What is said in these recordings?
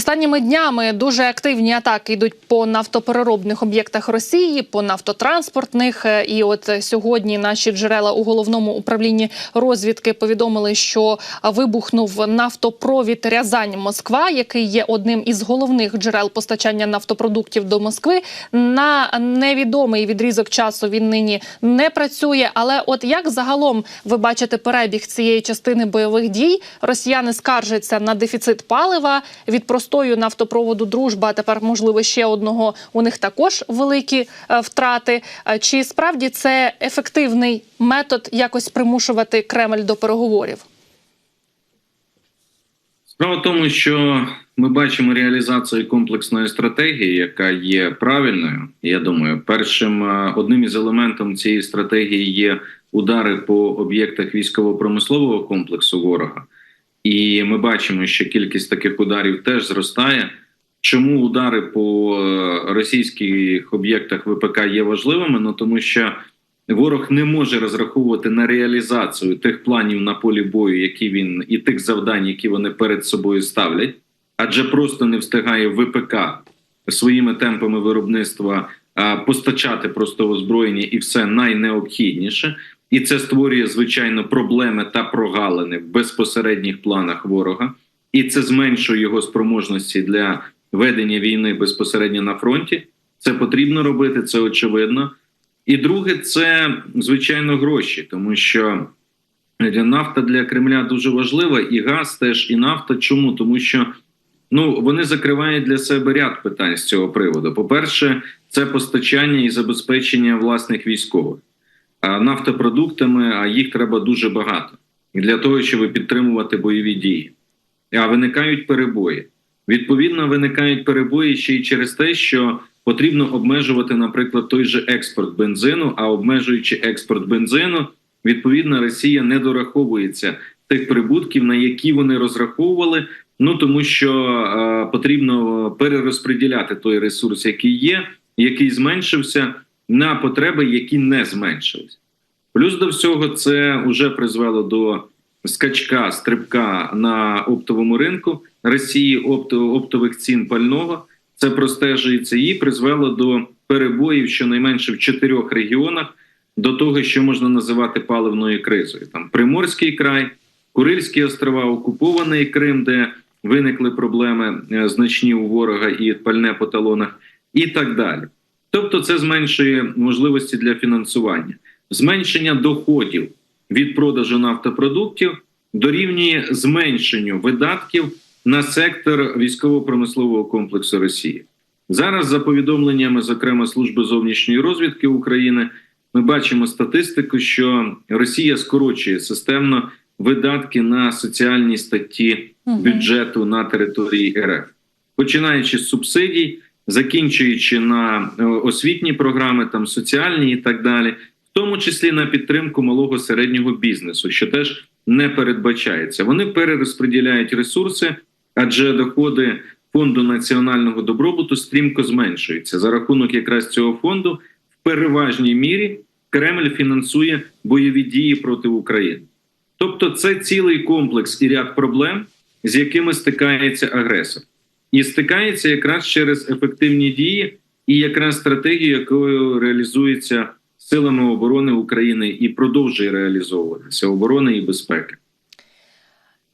Останніми днями дуже активні атаки йдуть по нафтопереробних об'єктах Росії, по нафтотранспортних. Е, І от сьогодні наші джерела у головному управлінні розвідки повідомили, що вибухнув нафтопровід Рязань Москва, який є одним із головних джерел постачання нафтопродуктів до Москви. На невідомий відрізок часу він нині не працює. Але от як загалом ви бачите перебіг цієї частини бойових дій? Росіяни скаржаться на дефіцит палива від простою нафтопроводу Дружба. а Тепер можливо ще одного. У них також великі е, втрати. Е, Чи справді це ефективний метод якось примушувати Кремль до переговорів? Справа в тому, що ми бачимо реалізацію комплексної стратегії, яка є правильною. Я думаю, першим е, одним із елементів цієї стратегії є удари по об'єктах військово-промислового комплексу ворога, і ми бачимо, що кількість таких ударів теж зростає. Чому удари по е, російських об'єктах ВПК є важливими? Ну тому що ворог не може розраховувати на реалізацію тих планів на полі бою, які він і тих завдань, які вони перед собою ставлять, адже просто не встигає ВПК своїми темпами виробництва постачати просто озброєння і все найнеобхідніше. І це створює звичайно проблеми та прогалини в безпосередніх планах ворога, і це зменшує його спроможності для ведення війни безпосередньо на фронті. Це потрібно робити, це очевидно. І друге, це звичайно гроші, тому що нафта для Кремля дуже важлива, і газ теж, і нафта. Чому? Тому що ну вони закривають для себе ряд питань з цього приводу. По-перше, це постачання і забезпечення власних військових нафтопродуктами, а їх треба дуже багато для того, щоб підтримувати бойові дії. А виникають перебої. Відповідно, виникають перебої ще й через те, що потрібно обмежувати, наприклад, той же експорт бензину. А обмежуючи експорт бензину, відповідно, Росія не дораховується тих прибутків, на які вони розраховували. Ну тому що е, потрібно перерозподіляти той ресурс, який є, який зменшився, на потреби, які не зменшились. Плюс до всього, це вже призвело до скачка стрибка на оптовому ринку Росії опто, оптових цін пального. Це простежується і призвело до перебоїв щонайменше в чотирьох регіонах до того, що можна називати паливною кризою. Там Приморський край, Курильські острова, Окупований Крим, де виникли проблеми е, значні у ворога і пальне по талонах, і так далі. Тобто, це зменшує можливості для фінансування, зменшення доходів від продажу нафтопродуктів дорівнює зменшенню видатків на сектор військово-промислового комплексу Росії. Зараз, за повідомленнями, зокрема служби зовнішньої розвідки України, ми бачимо статистику, що Росія скорочує системно видатки на соціальні статті бюджету на території РФ, починаючи з субсидій, закінчуючи на е, освітні програми, там соціальні і так далі, в тому числі на підтримку малого середнього бізнесу, що теж не передбачається. Вони перерозподіляють ресурси, адже доходи фонду національного добробуту стрімко зменшуються за рахунок якраз цього фонду. В переважній мірі Кремль фінансує бойові дії проти України. Тобто, це цілий комплекс і ряд проблем, з якими стикається агресор, і стикається якраз через ефективні дії і якраз стратегію, якою реалізується силами оборони України і продовжує реалізовуватися оборони і безпеки.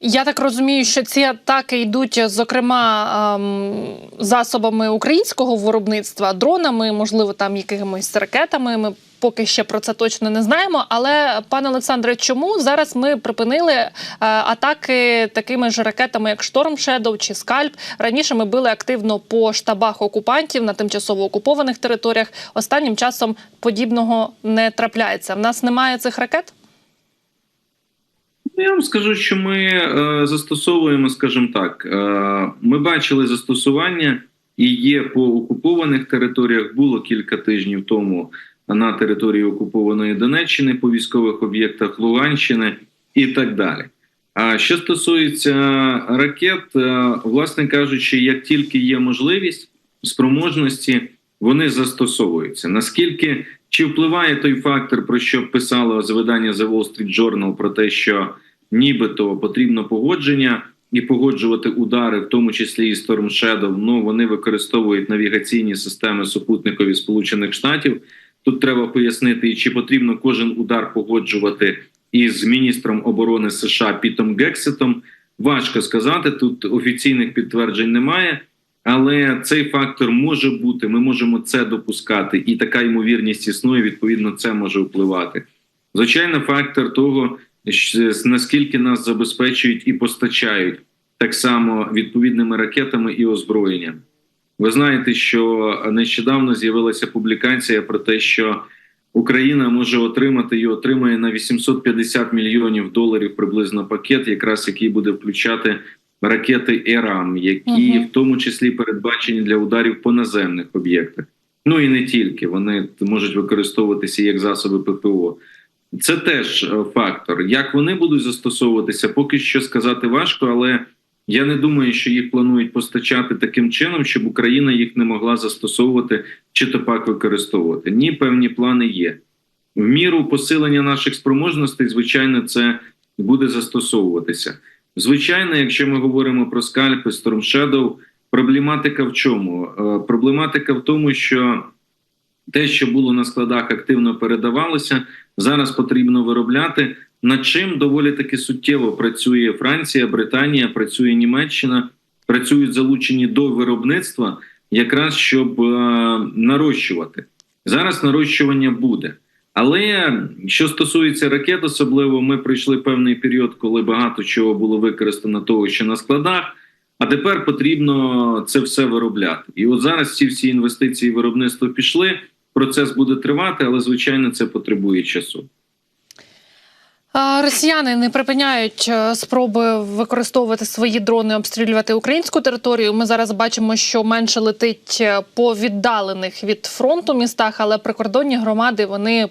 Я так розумію, що ці атаки йдуть, зокрема, ем, засобами українського виробництва, дронами, можливо, там якимись ракетами. Ми поки ще про це точно не знаємо. Але, пане Олександре, чому зараз ми припинили е, атаки такими ж ракетами, як Шторм Shadow чи Скальп? Раніше ми били активно по штабах окупантів на тимчасово окупованих територіях. Останнім часом подібного не трапляється. В нас немає цих ракет. Ну, Я вам скажу, що ми е, застосовуємо, скажімо так, е, ми бачили застосування і є по окупованих територіях. Було кілька тижнів тому на території окупованої Донеччини по військових об'єктах Луганщини і так далі. А що стосується ракет, е, власне кажучи, як тільки є можливість спроможності, вони застосовуються. Наскільки чи впливає той фактор, про що писало з видання The Wall Street Journal, про те, що нібито потрібно погодження і погоджувати удари, в тому числі і Storm Shadow, ну вони використовують навігаційні системи супутникові Сполучених Штатів. Тут треба пояснити, чи потрібно кожен удар погоджувати із міністром оборони США Пітом Гексетом. Важко сказати. Тут офіційних підтверджень немає, але цей фактор може бути. Ми можемо це допускати, і така ймовірність існує. Відповідно, це може впливати. Звичайно, фактор того, наскільки нас забезпечують і постачають так само відповідними ракетами і озброєнням. Ви знаєте, що нещодавно з'явилася публікація про те, що Україна може отримати і отримає на 850 мільйонів доларів приблизно пакет, якраз який буде включати ракети ЕРАМ, які Мгм. в тому числі передбачені для ударів по наземних об'єктах. Ну і не тільки вони можуть використовуватися як засоби ППО. Це теж е, фактор. Як вони будуть застосовуватися, поки що сказати важко, але я не думаю, що їх планують постачати таким чином, щоб Україна їх не могла застосовувати чи то пак використовувати. Ні, певні плани є. В міру посилення наших спроможностей, звичайно, це буде застосовуватися. Звичайно, якщо ми говоримо про скальпи Storm Shadow, проблематика в чому? Е, Проблематика в тому, що те, що було на складах, активно передавалося. Зараз потрібно виробляти. Над чим доволі таки суттєво працює Франція, Британія, працює Німеччина, працюють залучені до виробництва, якраз щоб е, нарощувати. Зараз нарощування буде. Але що стосується ракет, особливо ми пройшли певний період, коли багато чого було використано того, що на складах. А тепер потрібно це все виробляти. І от зараз ці всі інвестиції виробництво пішли. Процес буде тривати, але звичайно це потребує часу. Росіяни не припиняють е, спроби використовувати свої дрони, обстрілювати українську територію. Ми зараз бачимо, що менше летить е, по віддалених від фронту містах, але прикордонні громади вони.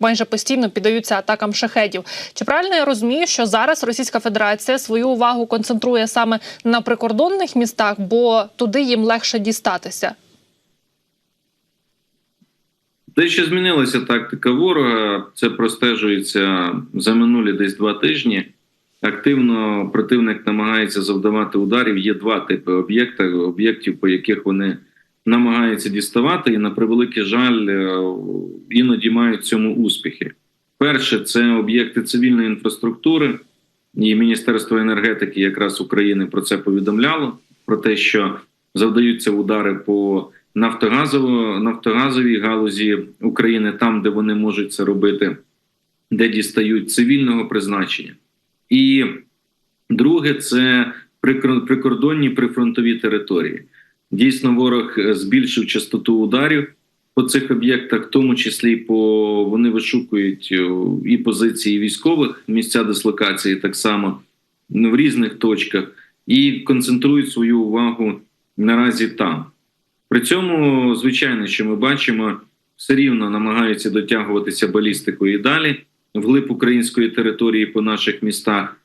Майже постійно піддаються атакам шахедів. Чи правильно я розумію, що зараз Російська Федерація свою увагу концентрує саме на прикордонних містах, бо туди їм легше дістатися? Те, що змінилася тактика ворога, це простежується за минулі десь два тижні. Активно противник намагається завдавати ударів. Є два типи об'єктів, об'єктів, по яких вони намагаються діставати, і на превеликий жаль, е, іноді мають цьому успіхи. Перше це об'єкти цивільної інфраструктури, і Міністерство енергетики якраз України про це повідомляло: про те, що завдаються удари по нафтогазово, нафтогазовій галузі України, там, де вони можуть це робити, де дістають цивільного призначення. І друге це прикор- прикордонні прифронтові території. Дійсно, ворог е, збільшив частоту ударів по цих об'єктах, в тому числі по вони вишукують е, і позиції військових, місця дислокації так само ну, в різних точках, і концентрують свою увагу наразі там. При цьому, звичайно, що ми бачимо, все рівно намагаються дотягуватися балістикою і далі вглиб української території по наших містах.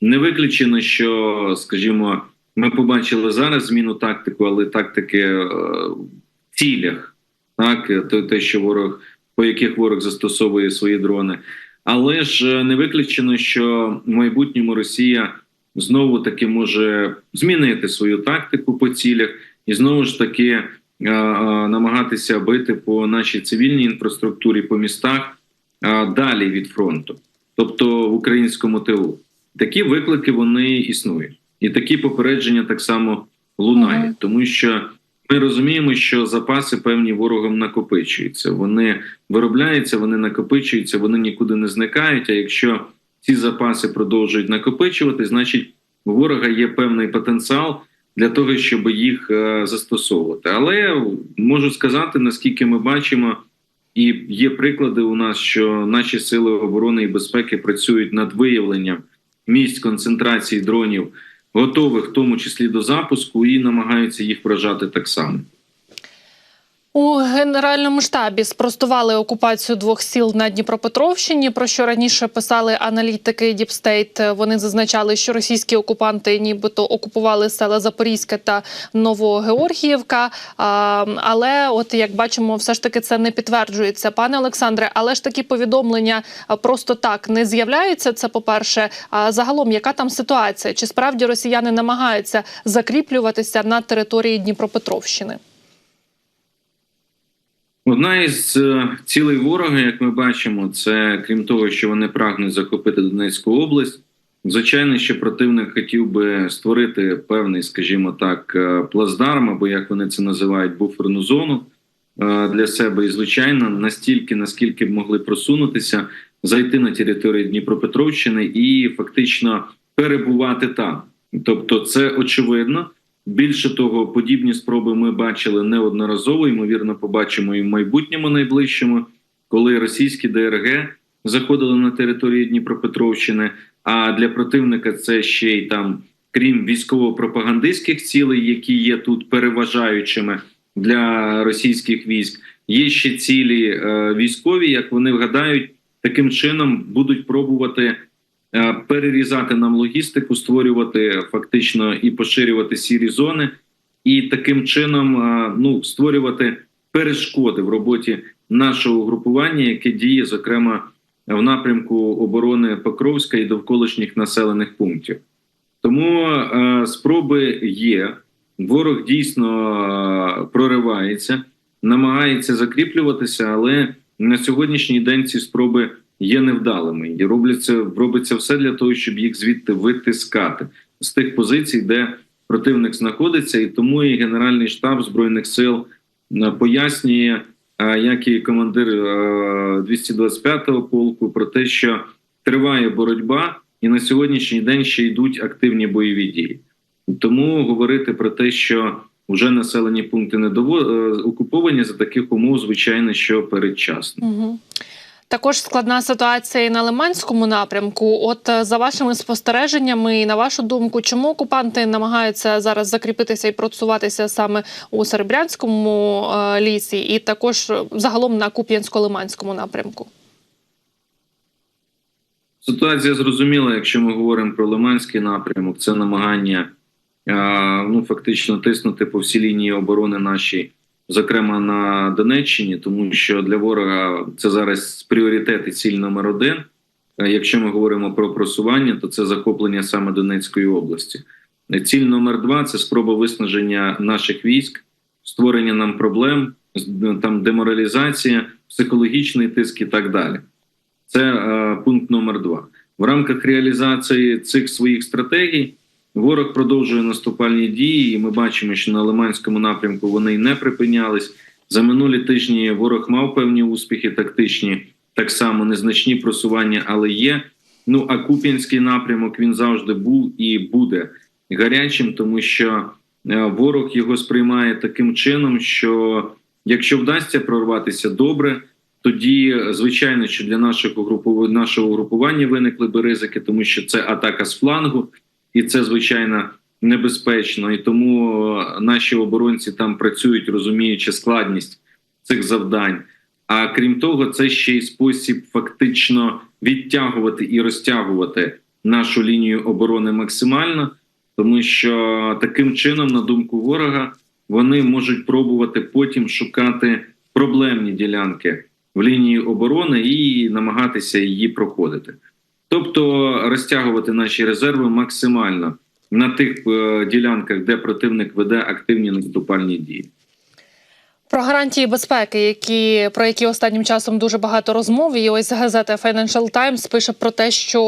Не виключено, що, скажімо, ми побачили зараз зміну тактику, але тактики е, в цілях, так те, те, що ворог, по яких ворог застосовує свої дрони. Але ж е, не виключено, що в майбутньому Росія знову таки може змінити свою тактику по цілях і знову ж таки е, е, намагатися бити по нашій цивільній інфраструктурі, по містах е, далі від фронту, тобто в українському тилу. Такі виклики вони існують, і такі попередження так само лунають, тому що ми розуміємо, що запаси певні ворогом накопичуються. Вони виробляються, вони накопичуються, вони нікуди не зникають. А якщо ці запаси продовжують накопичувати, значить у ворога є певний потенціал для того, щоб їх е, застосовувати. Але можу сказати, наскільки ми бачимо, і є приклади у нас, що наші сили оборони і безпеки працюють над виявленням місць концентрації дронів, готових в тому числі до запуску, і намагаються їх вражати так само. У генеральному штабі спростували окупацію двох сіл на Дніпропетровщині. Про що раніше писали аналітики Діпстейт. Вони зазначали, що російські окупанти нібито окупували села Запорізьке та Новогеоргіївка. Але, от як бачимо, все ж таки це не підтверджується. Пане Олександре, але ж такі повідомлення просто так не з'являються. Це по перше. А загалом, яка там ситуація? Чи справді росіяни намагаються закріплюватися на території Дніпропетровщини? Одна із е, цілей ворога, як ми бачимо, це крім того, що вони прагнуть захопити Донецьку область. Звичайно, що противник хотів би створити певний, скажімо так, е, плацдарм, або як вони це називають, буферну зону е, для себе. І звичайно, настільки, наскільки б могли просунутися, зайти на територію Дніпропетровщини і фактично перебувати там. Тобто, це очевидно. Більше того, подібні спроби ми бачили неодноразово. Ймовірно, побачимо і в майбутньому найближчому, коли російські ДРГ заходили на територію Дніпропетровщини. А для противника це ще й там, крім військово-пропагандистських цілей, які є тут переважаючими для російських військ, є ще цілі е, військові, як вони вгадають, таким чином будуть пробувати перерізати нам логістику, створювати фактично і поширювати сірі зони, і таким чином е, ну створювати перешкоди в роботі нашого групування, яке діє зокрема в напрямку оборони Покровська і довколишніх населених пунктів. Тому е, спроби є. Ворог дійсно е, проривається, намагається закріплюватися, але на сьогоднішній день ці спроби є невдалими і робляться, робиться все для того, щоб їх звідти витискати з тих позицій, де противник знаходиться, і тому і Генеральний штаб збройних сил е, пояснює, е, як і командир е, 225-го полку, про те, що триває боротьба, і на сьогоднішній день ще йдуть активні бойові дії. Тому говорити про те, що вже населені пункти не дово... е, окуповані за таких умов, звичайно, що передчасно. Угу. Також складна ситуація і на Лиманському напрямку. От е, за вашими спостереженнями, і на вашу думку, чому окупанти намагаються зараз закріпитися і просуватися саме у Серебрянському е, лісі, і також е, загалом на Куп'янсько-Лиманському напрямку? Ситуація зрозуміла, якщо ми говоримо про Лиманський напрямок, це намагання ну фактично тиснути по всій лінії оборони нашій, зокрема на Донеччині, тому що для ворога це зараз пріоритет і ціль номер один. Якщо ми говоримо про просування, то це захоплення саме Донецької області. Ціль номер два це спроба виснаження наших військ, створення нам проблем, з- там деморалізація, психологічний тиск і так далі. Це е, пункт номер два. В рамках реалізації цих своїх стратегій ворог продовжує наступальні дії, і ми бачимо, що на Лиманському напрямку вони не припинялись. За минулі тижні ворог мав певні успіхи тактичні, так само незначні просування, але є. Ну а Куп'янський напрямок він завжди був і буде гарячим, тому що е, ворог його сприймає таким чином, що якщо вдасться прорватися добре, тоді звичайно, що для нашого групу нашого групування виникли би ризики, тому що це атака з флангу, і це звичайно небезпечно. І тому е, наші оборонці там працюють, розуміючи складність цих завдань. А крім того, це ще й спосіб фактично відтягувати і розтягувати нашу лінію оборони максимально, тому що таким чином, на думку ворога, вони можуть пробувати потім шукати проблемні ділянки в лінії оборони і намагатися її проходити. Тобто розтягувати наші резерви максимально на тих е, ділянках, де противник веде активні наступальні дії. Про гарантії безпеки, які про які останнім часом дуже багато розмов. І ось газета Financial Times пише про те, що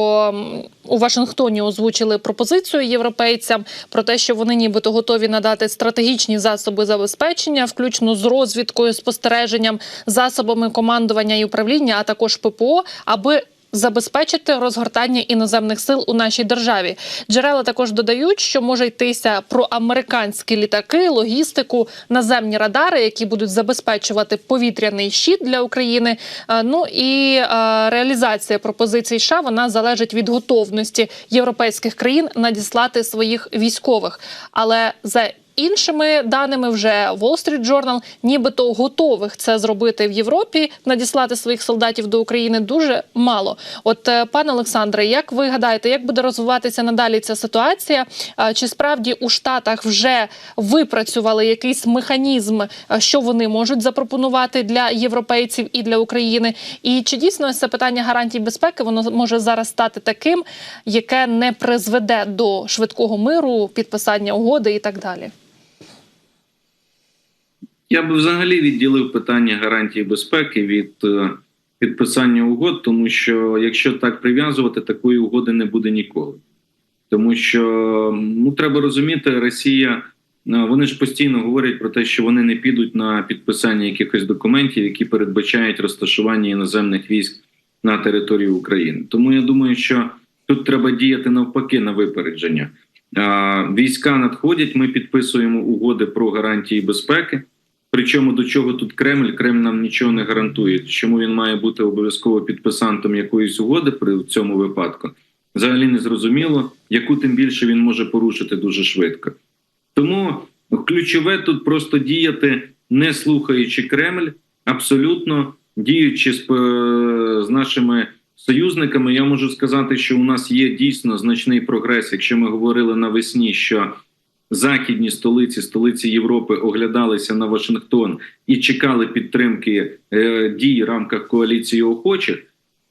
у Вашингтоні озвучили пропозицію європейцям про те, що вони нібито готові надати стратегічні засоби забезпечення, включно з розвідкою, спостереженням, засобами командування і управління, а також ППО, аби забезпечити розгортання іноземних сил у нашій державі. Джерела також додають, що може йтися про американські літаки, логістику, наземні радари, які будуть забезпечувати повітряний щит для України. Е, Ну і е, реалізація пропозицій США вона залежить від готовності європейських країн надіслати своїх військових. Але за іншими даними, вже Wall Street Journal, нібито готових це зробити в Європі, надіслати своїх солдатів до України дуже мало. От, е, пане Олександре, як ви гадаєте, як буде розвиватися надалі ця ситуація? Чи справді у Штатах вже випрацювали якийсь механізм, е, що вони можуть запропонувати для європейців і для України? І чи дійсно це питання гарантій безпеки воно може зараз стати таким, яке не призведе до швидкого миру, підписання угоди і так далі? Я би взагалі відділив питання гарантії безпеки від е, підписання угод, тому що якщо так прив'язувати, такої угоди не буде ніколи. Тому що ну треба розуміти, Росія е, вони ж постійно говорять про те, що вони не підуть на підписання якихось документів, які передбачають розташування іноземних військ на території України. Тому я думаю, що тут треба діяти навпаки на випередження. Війська надходять, ми підписуємо угоди про гарантії безпеки. Причому до чого тут Кремль? Кремль нам нічого не гарантує. Чому він має бути обов'язково підписантом якоїсь угоди при цьому випадку? Взагалі не зрозуміло, яку тим більше він може порушити дуже швидко. Тому ключове тут просто діяти, не слухаючи Кремль, абсолютно діючи з, е, з нашими союзниками. Я можу сказати, що у нас є дійсно значний прогрес. Якщо ми говорили навесні, що західні столиці, столиці Європи оглядалися на Вашингтон і чекали підтримки е, дій в рамках коаліції охочих.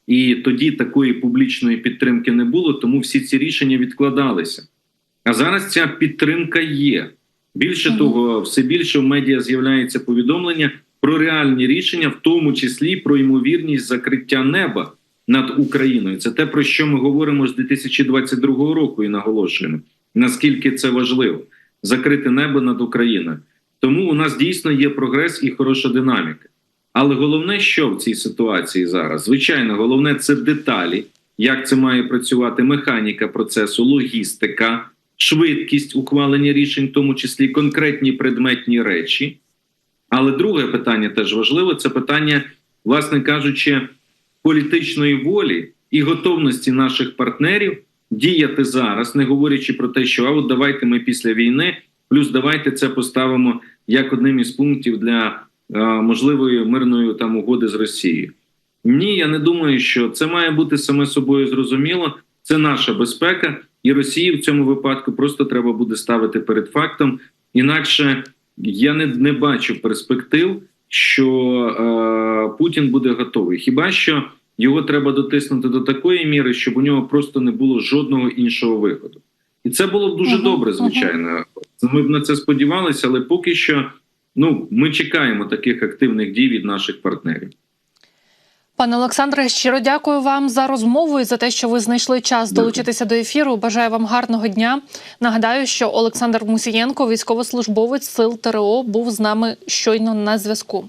І тоді такої публічної підтримки не було, тому всі ці рішення відкладалися. А зараз ця підтримка є. Більше Мгм. того, все більше в медіа з'являється повідомлення про реальні рішення, в тому числі про ймовірність закриття неба над Україною. Це те, про що ми говоримо з 2022 року і наголошуємо, наскільки це важливо закрити небо над Україною. Тому у нас дійсно є прогрес і хороша динаміка. Але головне, що в цій ситуації зараз? Звичайно, головне це деталі, як це має працювати механіка процесу, логістика, швидкість ухвалення рішень, в тому числі конкретні предметні речі. Але друге питання теж важливе це питання, власне кажучи, політичної волі і готовності наших партнерів діяти зараз, не говорячи про те, що а от давайте ми після війни, плюс давайте це поставимо як одним із пунктів для е, можливої мирної там угоди з Росією. Ні, я не думаю, що це має бути саме собою зрозуміло. Це наша безпека, і Росії в цьому випадку просто треба буде ставити перед фактом. Інакше я не, не бачу перспектив, що е, Путін буде готовий. Хіба що його треба дотиснути до такої міри, щоб у нього просто не було жодного іншого виходу. І це було б дуже Мгм, добре, звичайно. Ми б на це сподівалися, але поки що ну, ми чекаємо таких активних дій від наших партнерів. Пане Олександре, щиро дякую вам за розмову і за те, що ви знайшли час Дякую. долучитися до ефіру. Бажаю вам гарного дня. Нагадаю, що Олександр Мусієнко, військовослужбовець сил ТРО, був з нами щойно на зв'язку.